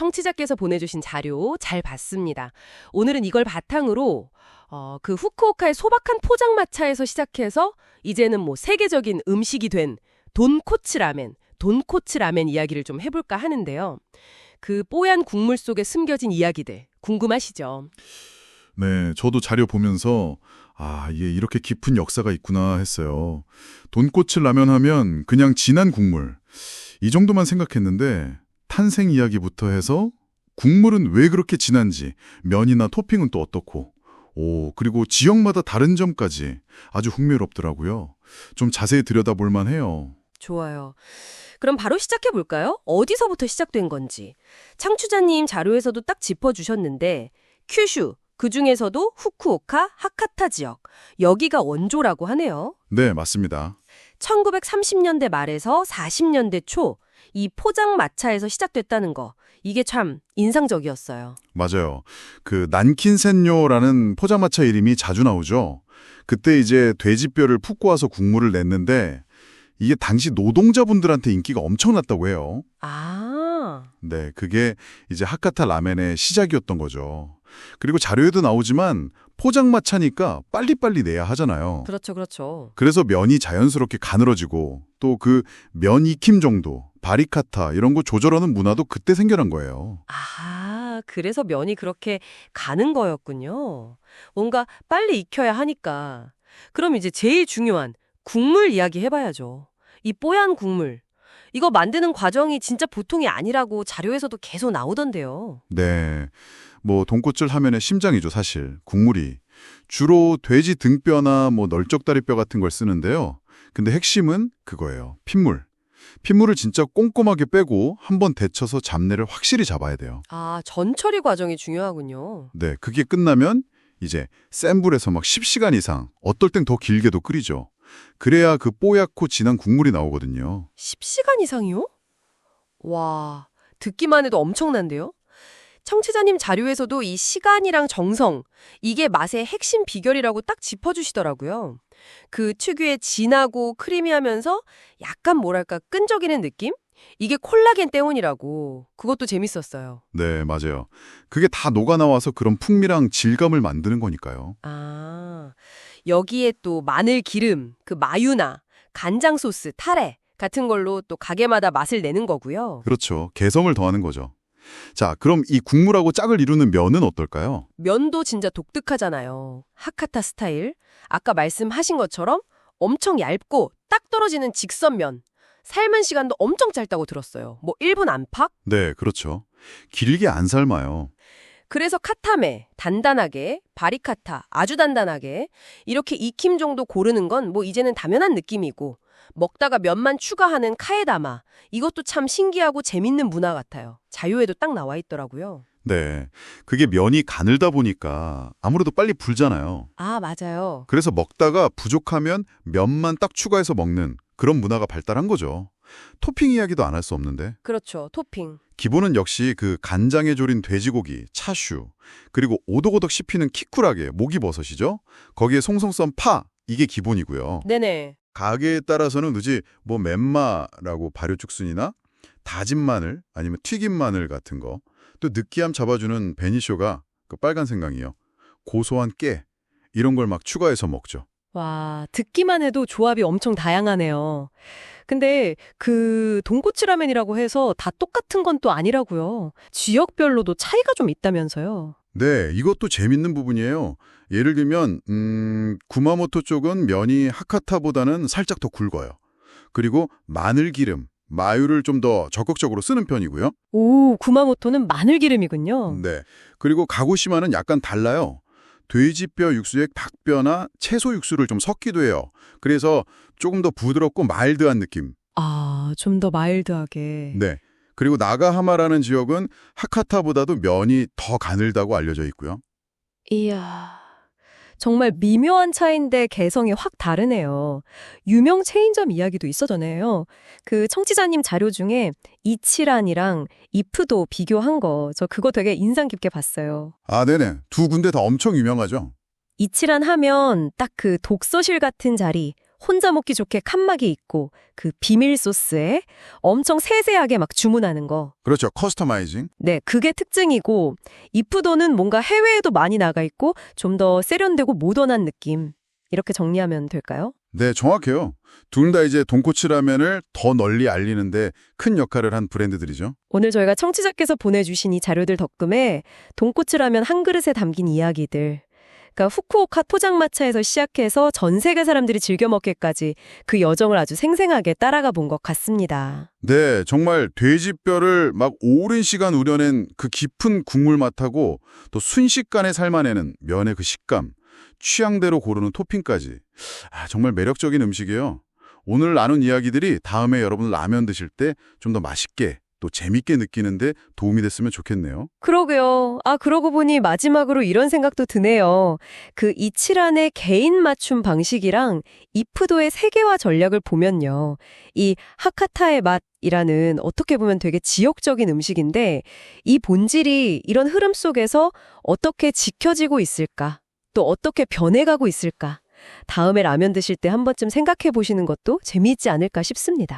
청취자께서 보내주신 자료 잘 봤습니다. 오늘은 이걸 바탕으로 어, 그 후쿠오카의 소박한 포장마차에서 시작해서 이제는 뭐 세계적인 음식이 된 돈코츠 라멘, 돈코츠 라멘 이야기를 좀 해볼까 하는데요. 그 뽀얀 국물 속에 숨겨진 이야기들 궁금하시죠? 네, 저도 자료 보면서 아, 이게 이렇게 깊은 역사가 있구나 했어요. 돈코츠 라면 하면 그냥 진한 국물. 이 정도만 생각했는데 탄생 이야기부터 해서 국물은 왜 그렇게 진한지, 면이나 토핑은 또 어떻고, 오, 그리고 지역마다 다른 점까지 아주 흥미롭더라고요. 좀 자세히 들여다볼 만해요. 좋아요. 그럼 바로 시작해 볼까요? 어디서부터 시작된 건지. 창추자님 자료에서도 딱 짚어주셨는데 큐슈, 그 중에서도 후쿠오카, 하카타 지역, 여기가 원조라고 하네요. 네, 맞습니다. 1930년대 말에서 40년대 초 이 포장마차에서 시작됐다는 거. 이게 참 인상적이었어요. 맞아요. 그 난킨센요라는 포장마차 이름이 자주 나오죠. 그때 이제 돼지뼈를 푹 고아서 국물을 냈는데 이게 당시 노동자분들한테 인기가 엄청났다고 해요. 아, 네, 그게 이제 하카타 라멘의 시작이었던 거죠. 그리고 자료에도 나오지만 포장마차니까 빨리빨리 내야 하잖아요. 그렇죠, 그렇죠. 그래서 면이 자연스럽게 가늘어지고 또 그 면 익힘 정도, 바리카타 이런 거 조절하는 문화도 그때 생겨난 거예요. 아, 그래서 면이 그렇게 가는 거였군요. 뭔가 빨리 익혀야 하니까. 그럼 이제 제일 중요한 국물 이야기 해봐야죠. 이 뽀얀 국물. 이거 만드는 과정이 진짜 보통이 아니라고 자료에서도 계속 나오던데요. 네. 뭐 돈코츠 하면의 심장이죠, 사실. 국물이. 주로 돼지 등뼈나 뭐 널쩍다리뼈 같은 걸 쓰는데요. 근데 핵심은 그거예요. 핏물. 핏물을 진짜 꼼꼼하게 빼고 한번 데쳐서 잡내를 확실히 잡아야 돼요. 아, 전처리 과정이 중요하군요. 네, 그게 끝나면 이제 센 불에서 막 10시간 이상, 어떨 땐 더 길게도 끓이죠. 그래야 그 뽀얗고 진한 국물이 나오거든요. 10시간 이상이요? 와, 듣기만 해도 엄청난데요? 청취자님 자료에서도 이 시간이랑 정성, 이게 맛의 핵심 비결이라고 딱 짚어주시더라고요. 그 특유의 진하고 크리미하면서 약간 뭐랄까 끈적이는 느낌? 이게 콜라겐 때문이라고. 그것도 재밌었어요. 네, 맞아요. 그게 다 녹아나와서 그런 풍미랑 질감을 만드는 거니까요. 아, 여기에 또 마늘 기름, 그 마유나, 간장 소스, 타레 같은 걸로 또 가게마다 맛을 내는 거고요. 그렇죠. 개성을 더하는 거죠. 자, 그럼 이 국물하고 짝을 이루는 면은 어떨까요? 면도 진짜 독특하잖아요. 하카타 스타일. 아까 말씀하신 것처럼 엄청 얇고 딱 떨어지는 직선면. 삶은 시간도 엄청 짧다고 들었어요. 뭐 1분 안팎? 네, 그렇죠. 길게 안 삶아요. 그래서 카타메, 단단하게, 바리카타, 아주 단단하게 이렇게 익힘 정도 고르는 건 뭐 이제는 당연한 느낌이고 먹다가 면만 추가하는 카에다마 이것도 참 신기하고 재밌는 문화 같아요. 자료에도 딱 나와 있더라고요. 네. 그게 면이 가늘다 보니까 아무래도 빨리 불잖아요. 아, 맞아요. 그래서 먹다가 부족하면 면만 딱 추가해서 먹는 그런 문화가 발달한 거죠. 토핑 이야기도 안 할 수 없는데. 그렇죠. 토핑. 기본은 역시 그 간장에 졸인 돼지고기, 차슈, 그리고 오독오독 씹히는 키쿠라게, 목이버섯이죠. 거기에 송송 썬 파, 이게 기본이고요. 네네. 가게에 따라서는 그지 뭐 멘마라고 발효죽순이나 다진 마늘 아니면 튀김 마늘 같은 거, 또 느끼함 잡아주는 베니쇼가 그 빨간 생강이요. 고소한 깨 이런 걸 막 추가해서 먹죠. 와, 듣기만 해도 조합이 엄청 다양하네요. 근데 그 돈코츠 라멘이라고 해서 다 똑같은 건 또 아니라고요. 지역별로도 차이가 좀 있다면서요. 네, 이것도 재밌는 부분이에요. 예를 들면 음, 구마모토 쪽은 면이 하카타보다는 살짝 더 굵어요. 그리고 마늘 기름, 마유를 좀 더 적극적으로 쓰는 편이고요. 오, 구마모토는 마늘 기름이군요. 네. 그리고 가고시마는 약간 달라요. 돼지뼈 육수에 닭뼈나 채소 육수를 좀 섞기도 해요. 그래서 조금 더 부드럽고 마일드한 느낌. 아, 좀 더 마일드하게. 네. 그리고 나가하마라는 지역은 하카타보다도 면이 더 가늘다고 알려져 있고요. 이야. 정말 미묘한 차이인데 개성이 확 다르네요. 유명 체인점 이야기도 있어전해요. 그 청취자님 자료 중에 이치란이랑 이프도 비교한 거, 저 그거 되게 인상 깊게 봤어요. 아, 네네. 두 군데 다 엄청 유명하죠. 이치란 하면 딱 그 독서실 같은 자리, 혼자 먹기 좋게 칸막이 있고 그 비밀 소스에 엄청 세세하게 막 주문하는 거. 그렇죠. 커스터마이징. 네, 그게 특징이고 이푸도는 뭔가 해외에도 많이 나가 있고 좀 더 세련되고 모던한 느낌. 이렇게 정리하면 될까요? 네, 정확해요. 둘 다 이제 돈코츠 라면을 더 널리 알리는데 큰 역할을 한 브랜드들이죠. 오늘 저희가 청취자께서 보내주신 이 자료들 덕분에 돈코츠 라면 한 그릇에 담긴 이야기들. 그러니까 후쿠오카 포장마차에서 시작해서 전 세계 사람들이 즐겨 먹기까지 그 여정을 아주 생생하게 따라가 본 것 같습니다. 네, 정말 돼지뼈를 막 오랜 시간 우려낸 그 깊은 국물 맛하고 또 순식간에 삶아내는 면의 그 식감, 취향대로 고르는 토핑까지. 아, 정말 매력적인 음식이에요. 오늘 나눈 이야기들이 다음에 여러분 라면 드실 때 좀 더 맛있게 또 재밌게 느끼는데 도움이 됐으면 좋겠네요. 그러게요. 아, 그러고 보니 마지막으로 이런 생각도 드네요. 그 이치란의 개인 맞춤 방식이랑 이프도의 세계화 전략을 보면요. 이 하카타의 맛이라는 어떻게 보면 되게 지역적인 음식인데 이 본질이 이런 흐름 속에서 어떻게 지켜지고 있을까? 또 어떻게 변해가고 있을까? 다음에 라면 드실 때 한 번쯤 생각해 보시는 것도 재미있지 않을까 싶습니다.